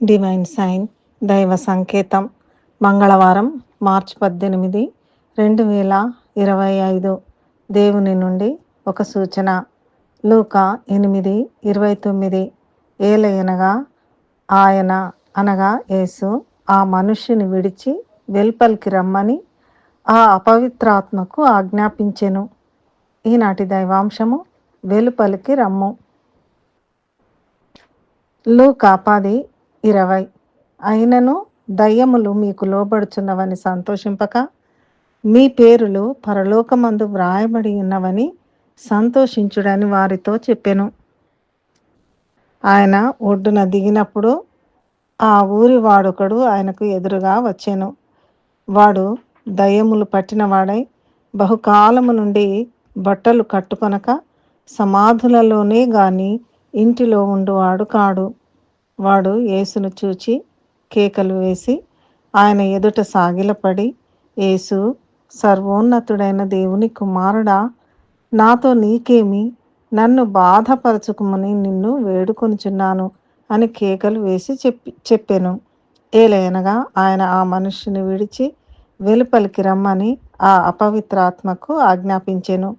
Divine sign దైవ సంకేతం మంగళవారం మార్చి పద్దెనిమిది రెండు వేల ఇరవై ఐదు దేవుని నుండి ఒక సూచన. లూక ఎనిమిది ఇరవై తొమ్మిది ఏలయనగా ఆయన అనగా యేసు ఆ మనుష్యుని విడిచి వెలుపలికి రమ్మని ఆ అపవిత్రాత్మకు ఆజ్ఞాపించెను. ఈనాటి దైవాంశము వెలుపలికి రమ్ము. లూకా పది ఇరవై. అయినను దయ్యములు మీకు లోబడుచున్నవని సంతోషింపక మీ పేరులు పరలోకమందు వ్రాయబడి ఉన్నవని సంతోషించుడని వారితో చెప్పెను. ఆయన ఒడ్డున దిగినప్పుడు ఆ ఊరి వాడొకడు ఆయనకు ఎదురుగా వచ్చాను. వాడు దయ్యములు పట్టినవాడై బహుకాలము నుండి బట్టలు కట్టుకొనక సమాధులలోనే గాని ఇంటిలో ఉండువాడు కాడు. వాడు యేసును చూచి కేకలు వేసి ఆయన ఎదుట సాగిలపడి యేసు సర్వోన్నతుడైన దేవుని కుమారుడా నాతో నీకేమి? నన్ను బాధపరచుకుమని నిన్ను వేడుకొనుచున్నాను అని కేకలు వేసి చెప్పి చెప్పాను. ఏలైనగా ఆయన ఆ మనుష్యుని విడిచి వెలుపలికి రమ్మని ఆ అపవిత్రాత్మకు ఆజ్ఞాపించెను.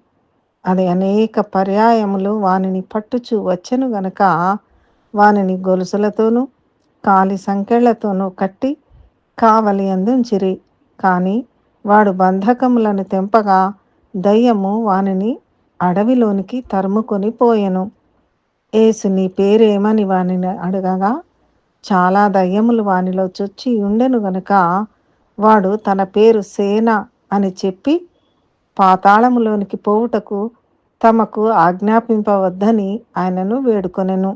అది అనేక పర్యాయములు వానిని పట్టుచు వచ్చెను గనక వానిని గొలుసులతోనూ కాలి సంకెళ్ళతోనూ కట్టి కావలి అందించిరి. కానీ వాడు బంధకములను తెంపగా దయ్యము వానిని అడవిలోనికి తరుముకొని పోయెను. ఏసు నీ పేరేమని వానిని అడగగా చాలా దయ్యములు వానిలో చొచ్చి ఉండెను గనుక వాడు తన పేరు సేన అని చెప్పి పాతాళములోనికి పోవుటకు తమకు ఆజ్ఞాపింపవద్దని ఆయనను వేడుకొనెను.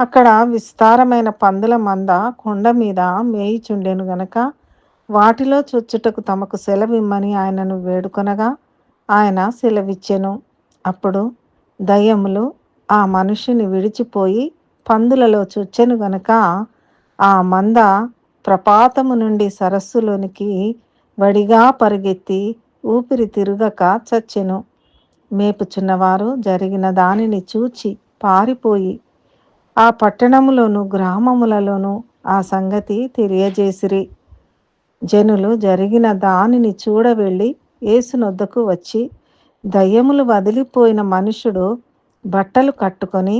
అక్కడ విస్తారమైన పందుల మంద కొండ మీద మేయిచుండెను గనక. వాటిలో చొచ్చుటకు తమకు సెలవిమ్మని ఆయనను వేడుకొనగా ఆయన సెలవిచ్చెను. అప్పుడు దయ్యములు ఆ మనుషుని విడిచిపోయి పందులలో చొచ్చెను గనక ఆ మంద ప్రపాతము నుండి సరస్సులోనికి వడిగా పరిగెత్తి ఊపిరి తిరుగక చచ్చెను. మేపుచున్నవారు జరిగిన దానిని చూచి పారిపోయి ఆ పట్టణములోను గ్రామములలోను ఆ సంగతి తెలియజేసిరి. జనులు జరిగిన దానిని చూడవెళ్ళి ఏసునొద్దకు వచ్చి దయ్యములు వదిలిపోయిన మనుషుడు బట్టలు కట్టుకొని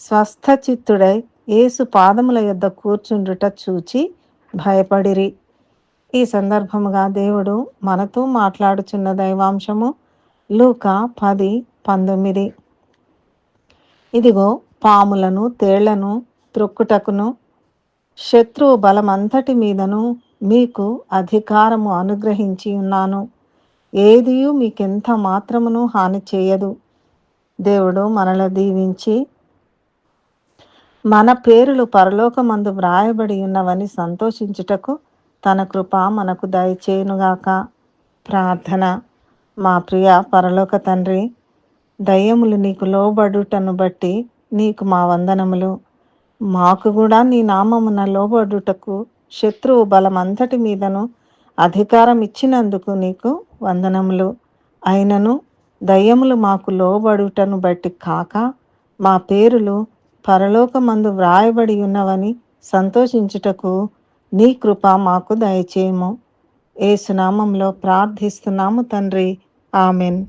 స్వస్థచిత్తుడై ఏసు పాదముల యొద్ద కూర్చుండుట చూచి భయపడిరి. ఈ సందర్భముగా దేవుడు మనతో మాట్లాడుచున్న దైవాంశము లూక పది పంతొమ్మిది. ఇదిగో పాములను తేళ్ళను త్రొక్కుటకును శత్రువు బలమంతటి మీదను మీకు అధికారము అనుగ్రహించి ఉన్నాను. ఏదియు మీకెంత మాత్రమును హాని చేయదు. దేవుడు మనల దీవించి మన పేరులు పరలోకమందు వ్రాయబడి ఉన్నవని సంతోషించుటకు తన కృప మనకు దయచేయునుగాక. ప్రార్థన. మా ప్రియ పరలోక తండ్రి దయ్యములు నీకు లోబడుటను బట్టి నీకు మా వందనములు. మాకు కూడా నీ నామమున లోబడుటకు శత్రువు బలమంతటి మీదను అధికారం ఇచ్చినందుకు నీకు వందనములు. అయినను దయ్యములు మాకు లోబడుటను బట్టి కాక మా పేరులు పరలోకమందు వ్రాయబడి ఉన్నవని సంతోషించుటకు నీ కృప మాకు దయచేయము. ఏసునామంలో ప్రార్థిస్తున్నాము తండ్రి. ఆమెన్.